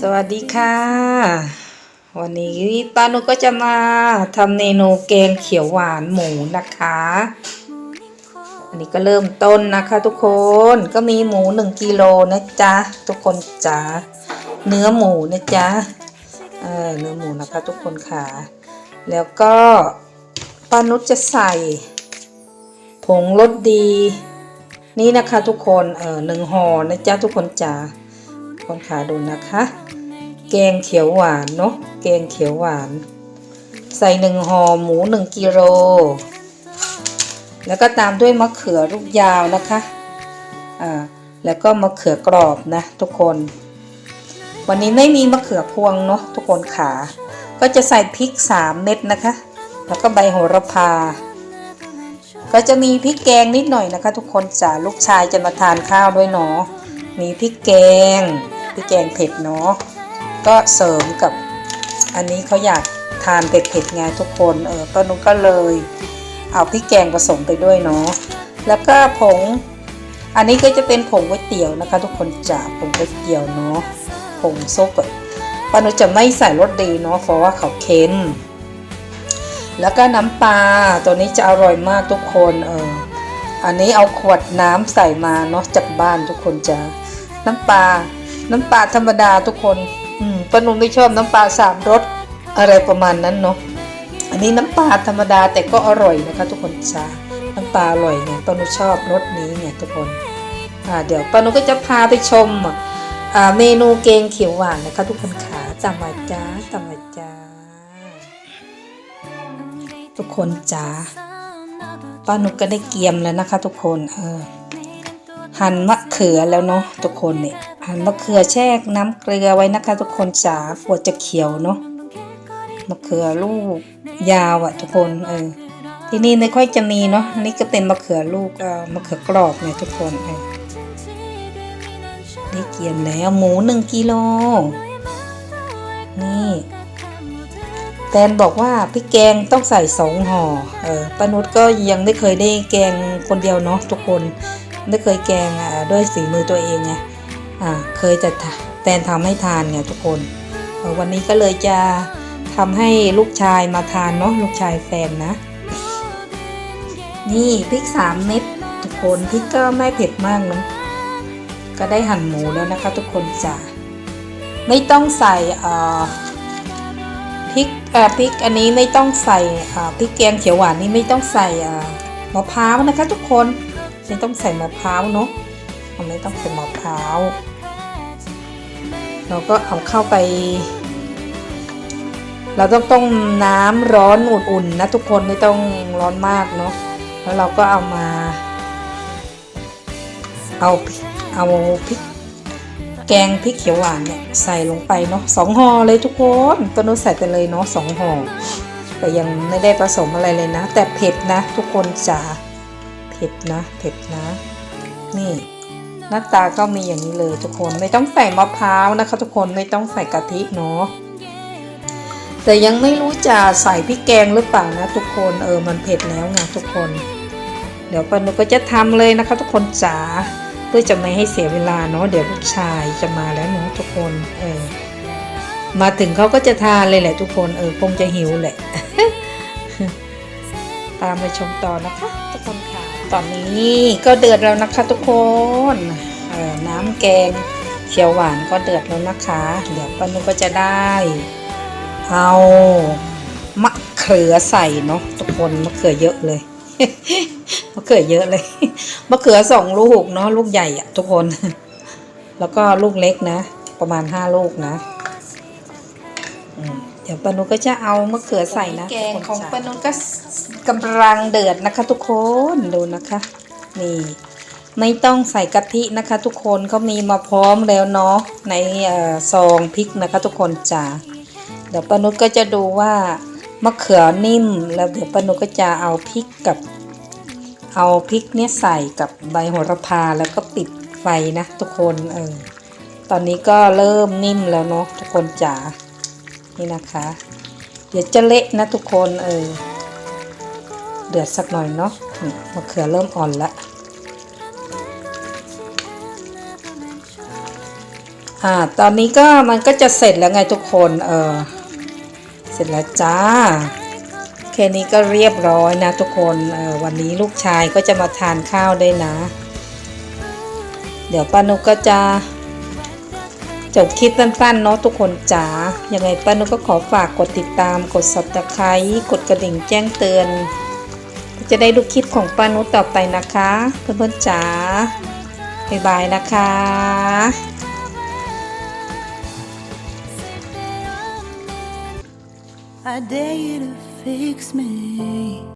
สวัสดีค่ะ วันนี้ป้านุก็จะมาทำเมนูแกงเขียวหวานหมูนะคะ อันนี้ก็เริ่มต้นนะคะ ทุกคนก็มีหมูหนึ่งกิโลนะจ๊ะทุกคนจ๋าเนื้อหมูนะจ๊ะเออเนื้อหมูนะคะทุกคนค่ะ แล้วก็ป้านุชจะใส่ ผงรสดี นี่นะคะทุกคนเออหนึ่งห่อนะจ๊ะทุกคนจ๋า คนขาดูนะคะ แกงเขียวหวานเนาะแกงเขียวหวาน ใส่หนึ่งห่อหมูหนึ่งกิโลแล้วก็ตามด้วยมะเขือลูกยาวนะคะ อ่า แล้วก็มะเขือกรอบนะทุกคน วันนี้ไม่มีมะเขือพวงเนาะทุกคนขา ก็จะใส่พริกสามเม็ดนะคะ แล้วก็ใบโหระพา ก็จะมีพริกแกงนิดหน่อยนะคะ ทุกคนจ๋าลูกชายจะมาทานข้าวด้วยเนาะ มีพริกแกง พริกแกงเผ็ดเนาะก็เสริมกับอันนี้เขาอยากทานเผ็ดๆไงทุกคนเออป้านุก็เลยเอาพริกแกงผสมไปด้วยเนาะแล้วก็ผงอันนี้ก็จะเป็นผงก๋วยเตี๋ยวนะคะ ทุกคนจ๋าผงก๋วยเตี๋ยวเนาะผงซุปอะป้านุจะไม่ใส่รสดีเนาะเพราะว่าเขาเค็มแล้วก็น้ำปลาตัวนี้จะอร่อยมากทุกคนเอออันนี้เอาขวดน้ำใส่มาเนาะจากบ้านทุกคนจะน้ำปลา น้ำปลาธรรมดาทุกคน อืมป้านุไม่ชอบน้ำปลาสามรสอะไรประมาณนั้นเนาะอันนี้น้ำปลาธรรมดาแต่ก็อร่อยนะคะ ทุกคนจ้าน้ำปลาอร่อยไงปนุชอบรสนี้ไงทุกคนอ่าเดี๋ยวปนุก็จะพาไปชมอ่าเมนูเกงเขียวหวานนะคะ ทุกคนขาจำไว้จ้าจำไว้จ้าทุกคนจ้าปนุกก็ได้เกียมแล้วนะคะ ทุกคนเออหั่นมะเขือแล้วเนาะทุกคนเนี่ย มะเขือแช่น้ำเกลือไว้นะคะทุกคนจ๋ากลัวจะเขียวเนาะมะเขือลูกยาวอะทุกคนเออที่นี่ไม่ค่อยจะมีเนาะอันี่ก็เป็นมะเขือลูกเอ่อมะเขือกรอบเนี่ยทุกคนเออได้เกียมแล้วหมูหนึ่งกิโลนี่แตนบอกว่าพริกแกงต้องใส่สองห่อเออป้านุชก็ยังไม่เคยได้แกงคนเดียวเนาะทุกคนไม่เคยแกงอ่าด้วยฝีมือตัวเองไง เคยแต่ทะแตนทำให้ทานไงทุกคน วันนี้ก็เลยจะทำให้ลูกชายมาทานเนาะลูกชายแฟนนะ นี่พริกสามเม็ดทุกคนพริกก็ไม่เผ็ดมากเนาะก็ได้หั่นหมูแล้วนะคะทุกคนจ้าไม่ต้องใส่พริกพริกอันนี้ไม่ต้องใส่พริกแกงเขียวหวานนี่ไม่ต้องใส่มะพร้าวนะคะ ทุกคนไม่ต้องใส่มะพร้าวเนาะไม่ต้องใส่มะพร้าว เราก็เอาเข้าไป เราต้องต้มน้ำร้อนอุ่นๆนะทุกคนไม่ต้องร้อนมากเนาะแล้วเราก็เอามา เอาเอาพริกแกงพริกเขียวหวานเนี่ยใส่ลงไปเนาะสองห่อเลยทุกคนต้นนุชใส่ไปเลยเนาะสองห่อแต่ยังไม่ได้ผสมอะไรเลยนะ แต่เผ็ดนะ ทุกคนจ๋าเผ็ดนะ เผ็ดนะ นี่ หน้าตาก็มีอย่างนี้เลยทุกคนไม่ต้องใส่มะพร้าวนะคะ ทุกคนไม่ต้องใส่กะทิเนาะแต่ยังไม่รู้จะใส่พริกแกงหรือเปล่านะ ทุกคนเออมันเผ็ดแล้วไงทุกคน เดี๋ยวปนุก็จะทำเลยนะคะ ทุกคนจ๋าเพื่อจะไม่ให้เสียเวลาเนาะเดี๋ยวลูกชายจะมาแล้วเนาะทุกคนเออมาถึงเขาก็จะทานเลยแหละ ทุกคนเออคงจะหิวแหละ ตามไปชมต่อนะคะ ทุกคนค่ะ ตอนนี้ก็เดือดแล้วนะคะทุกคนน้ำแกงเขียวหวานก็เดือดแล้วนะคะ เดี๋ยวป้านุก็จะได้ เอามะเขือใส่เนาะทุกคนมะเขือเยอะเลยมะเขือเยอะเลยมะเขือสองลูกเนาะลูกใหญ่อะทุกคน แล้วก็ลูกเล็กนะ ประมาณห้าลูกนะเดี๋ยวปนุก็จะเอามะเขือใส่นะแกงของปนุก็ กำลังเดือดนะคะ ทุกคนดูนะคะ นี่ ไม่ต้องใส่กะทินะคะ ทุกคนเขามีมาพร้อมแล้วเนาะในอซองพริกนะคะ ทุกคนจ้าเดี๋ยวปานุก็จะดูว่ามะเขือนิ่ม แล้วเดี๋ยวปานุก็จะเอาพริกกับ เอาพริกเนี่ยใส่กับใบโหระพาแล้วก็ปิดไฟนะ ทุกคนเออตอนนี้ก็เริ่มนิ่มแล้วเนาะทุกคนจ๋านี่นะคะ เดี๋ยวจะเละนะทุกคนเออ เดือดสักหน่อยเนาะนี่มะเขือเริ่มอ่อนละอ่าตอนนี้ก็มันก็จะเสร็จแล้วไงทุกคนเออเสร็จแล้วจ้าแค่นี้ก็เรียบร้อยนะทุกคนเออวันนี้ลูกชายก็จะมาทานข้าวได้วยนะ เดี๋ยวป้านุกก็จะจบคลิปสั้นๆเนาะทุกคนจ๋ายังไงป้านุกก็ขอฝากกดติดตามกด subscribe กดกระดิ่งแจ้งเตือน จะได้ดูคลิปของป้านุชต่อไปนะคะ เพื่อนๆจ๋าบ๊ายบายนะคะ I dare you to fix me.